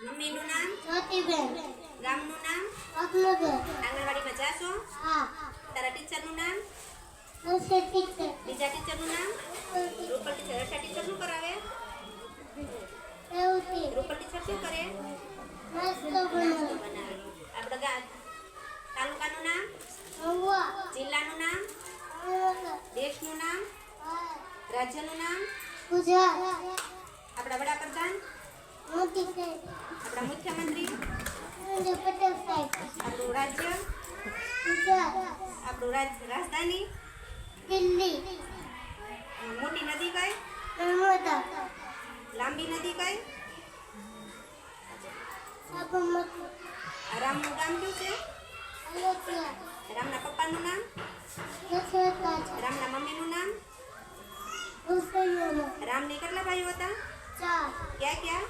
મમ્મીનું નામ? જ્યોતિબેન. ગામનું નામ? અખલુબેન. આંગણવાડીમાં જાશો હા. તારા ટીચરનું નામ? ઉષા ટીચર. બીજા ટીચરનું નામ? રૂપલ ટીચર. હર્ષા ટીચર શું કરાવે? રેવતી. રૂપલ ટીચર શું કરે? મસ્ત બનાવ. આપણે ગા તાલુકાનું નામ? મહુવા. જિલ્લાનું નામ? દેશનું નામ? રાજ્યનું નામ? ગુજરાત. આપણા વડાપ્રધાન? આપણા મુખ્યમંત્રી નરેન્દ્ર પટેલ સાહેબ આપણું રાજ્ય ગુજરાત આપણું રાજ રાજધાની દિલ્હી મોટી નદી કઈ નર્મદા લાંબી નદી કઈ સાબરમતી આ રામનું ગામ કયું છે અયોધ્યા રામના પપ્પાનું નામ દશરથ રામના મમ્મીનું નામ કૌશલ્યનો રામને કેટલા ભાઈઓ હતા ચાર ક્યાં ક્યાં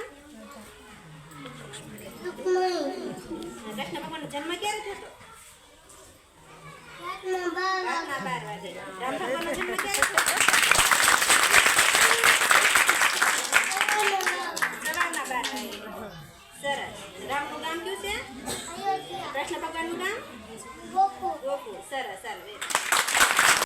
દક્ષિણ ભગવાનનો જન્મ ક્યારે થતો રાતના બાર રામ ભગવાનનો સરસ રામનું ગામ કયું છે કૃષ્ણ ભગવાનનું ગામ